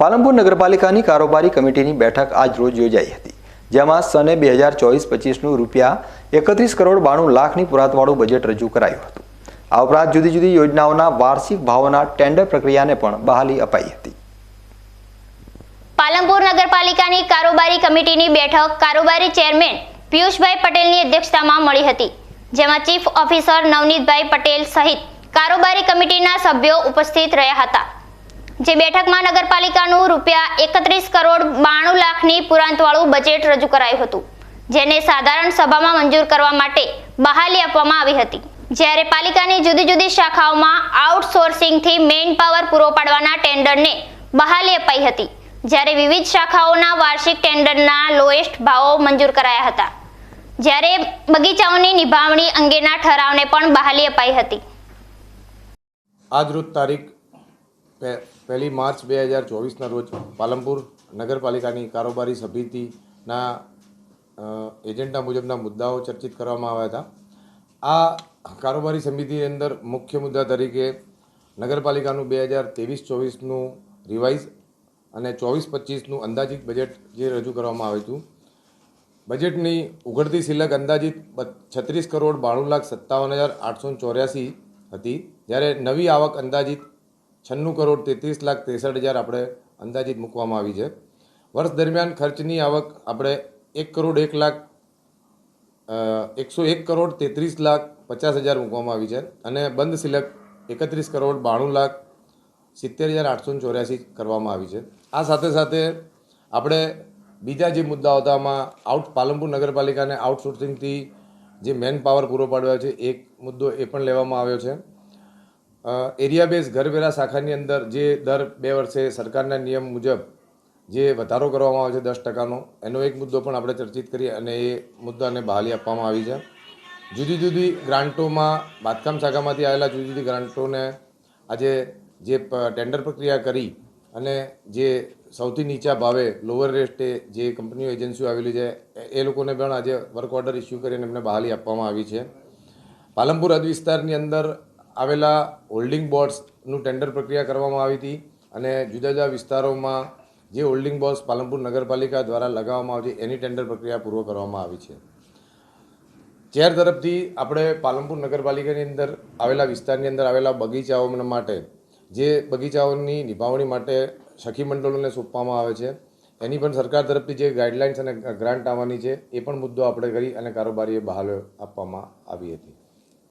પાલનપુર નગરપાલિકાની કારોબારી કમિટીની બેઠક આજ રોજ યોજાઈ હતી, જેમાં સને બે હજાર ચોવીસ પચીસનું રૂપિયા એકત્રીસ કરોડ બાણું લાખની પુરાતવાળું બજેટ રજૂ કરાયું હતું. આ ઉપરાંત જુદી જુદી યોજનાઓના વાર્ષિક ભાવોના ટેન્ડર પ્રક્રિયાને પણ બહાલી અપાઈ હતી. પાલનપુર નગરપાલિકાની કારોબારી કમિટીની બેઠક કારોબારી ચેરમેન પિયુષભાઈ પટેલની અધ્યક્ષતામાં મળી હતી, જેમાં ચીફ ઓફિસર નવનીતભાઈ પટેલ સહિત કારોબારી કમિટીના સભ્યો ઉપસ્થિત રહ્યા હતા. જે બેઠકમાં નગરપાલિકાનું રૂપિયા એકત્રીસ કરોડ બાણું લાખની પુરાંતવાળું બજેટ રજૂ કરાયું હતું, જેને સાધારણ સભામાં મંજૂર કરવા માટે બહાલી આપવામાં આવી હતી. જ્યારે પાલિકાની જુદી જુદી શાખાઓમાં આઉટસોર્સિંગથી મેઇન પાવર પૂરો પાડવાના ટેન્ડરને બહાલી અપાઈ હતી, જ્યારે વિવિધ શાખાઓના વાર્ષિક ટેન્ડરના લોએસ્ટ ભાવો મંજૂર કરાયા હતા. જ્યારે બગીચાઓની નિભાવણી અંગેના ઠરાવને પણ બહાલી અપાઈ હતી. આજરોજ તારીખ પહેલી માર્ચ બે હજાર ચોવીસના રોજ પાલનપુર નગરપાલિકાની કારોબારી સમિતિના એજન્ડા મુજબના મુદ્દાઓ ચર્ચિત કરવામાં આવ્યા હતા. આ કારોબારી સમિતિની અંદર મુખ્ય મુદ્દા તરીકે નગરપાલિકાનું બે હજાર ત્રેવીસ ચોવીસનું રિવાઇઝ અને ચોવીસ પચીસનું અંદાજિત બજેટ જે રજૂ કરવામાં આવ્યું હતું. બજેટની ઉઘડતી સિલક અંદાજિત છત્રીસ કરોડ બાણું લાખ સત્તાવન હજાર આઠસો ચોર્યાસી હતી. જ્યારે નવી આવક અંદાજિત છન્નું કરોડ તેત્રીસ લાખ ત્રેસઠ હજાર આપણે અંદાજિત મૂકવામાં આવી છે. વર્ષ દરમિયાન ખર્ચની આવક આપણે એક કરોડ એક લાખ એકસો એક કરોડ તેત્રીસ લાખ પચાસ હજાર મૂકવામાં આવી છે અને બંધ સિલક એકત્રીસ કરોડ બાણું લાખ સિત્તેર હજાર આઠસો ચોર્યાસી કરવામાં આવી છે. આ સાથે સાથે આપણે બીજા જે મુદ્દાઓ હતા આમાં આઉટ પાલનપુર નગરપાલિકાને આઉટસોર્સિંગથી જે મેન પાવર પૂરો પાડ્યો છે, એક મુદ્દો એ પણ લેવામાં આવ્યો છે. એરિયા બેઝ ઘરવેરા શાખાની અંદર જે દર બે વર્ષે સરકારના નિયમ મુજબ જે વધારો કરવામાં આવે છે દસ ટકાનો, એનો એક મુદ્દો પણ આપણે ચર્ચિત કરીએ અને એ મુદ્દાને બહાલી આપવામાં આવી છે. જુદી જુદી ગ્રાન્ટોમાં, બાંધકામ શાખામાંથી આવેલા જુદી જુદી ગ્રાન્ટોને આજે જે ટેન્ડર પ્રક્રિયા કરી અને જે સૌથી નીચા ભાવે લોઅર રેસ્ટે જે કંપનીઓ, એજન્સીઓ આવેલી છે, એ- લોકોને પણ આજે વર્ક ઓર્ડર ઇસ્યુ કરીને એમને બહાલી આપવામાં આવી છે. પાલનપુર હદ વિસ્તારની અંદર આવેલા હોલ્ડિંગ બોર્ડ્સનું ટેન્ડર પ્રક્રિયા કરવામાં આવી હતી અને જુદા જુદા વિસ્તારોમાં જે હોલ્ડિંગ બોર્ડ્સ પાલનપુર નગરપાલિકા દ્વારા લગાવવામાં આવે છે એની ટેન્ડર પ્રક્રિયા પૂર્વ કરવામાં આવી છે. ચેર તરફથી આપણે પાલનપુર નગરપાલિકાની અંદર આવેલા વિસ્તારની અંદર આવેલા બગીચાઓ માટે, જે બગીચાઓની નિભાવણી માટે સખી મંડળોને સોંપવામાં આવે છે. એની પણ સરકાર તરફથી જે ગાઈડલાઇન્સ અને ગ્રાન્ટ આવવાની છે, એ પણ મુદ્દો આપણે કરી અને કારોબારીએ બહાલ આપવામાં આવી હતી.